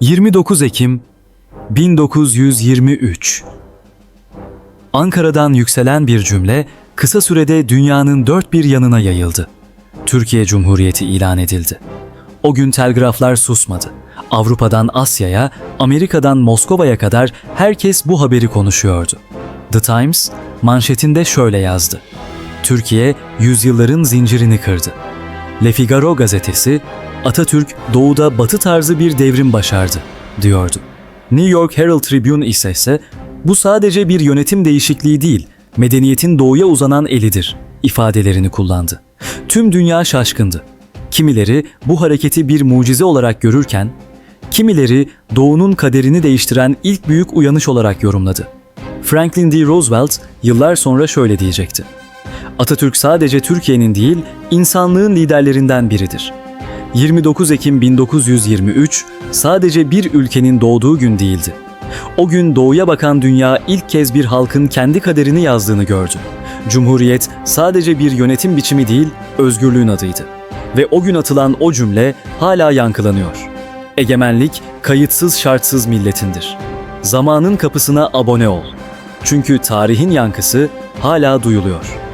29 Ekim 1923 Ankara'dan yükselen bir cümle kısa sürede dünyanın dört bir yanına yayıldı. Türkiye Cumhuriyeti ilan edildi. O gün telgraflar susmadı. Avrupa'dan Asya'ya, Amerika'dan Moskova'ya kadar herkes bu haberi konuşuyordu. The Times manşetinde şöyle yazdı. Türkiye yüzyılların zincirini kırdı. Le Figaro gazetesi Atatürk doğuda batı tarzı bir devrim başardı diyordu. New York Herald Tribune ise ise bu sadece bir yönetim değişikliği değil, medeniyetin doğuya uzanan elidir ifadelerini kullandı. Tüm dünya şaşkındı. Kimileri bu hareketi bir mucize olarak görürken, kimileri doğunun kaderini değiştiren ilk büyük uyanış olarak yorumladı. Franklin D. Roosevelt yıllar sonra şöyle diyecekti. Atatürk sadece Türkiye'nin değil, insanlığın liderlerinden biridir. 29 Ekim 1923 sadece bir ülkenin doğduğu gün değildi. O gün doğuya bakan dünya ilk kez bir halkın kendi kaderini yazdığını gördü. Cumhuriyet sadece bir yönetim biçimi değil, özgürlüğün adıydı. Ve o gün atılan o cümle hala yankılanıyor. Egemenlik kayıtsız şartsız milletindir. Zamanın kapısına abone ol. Çünkü tarihin yankısı hala duyuluyor.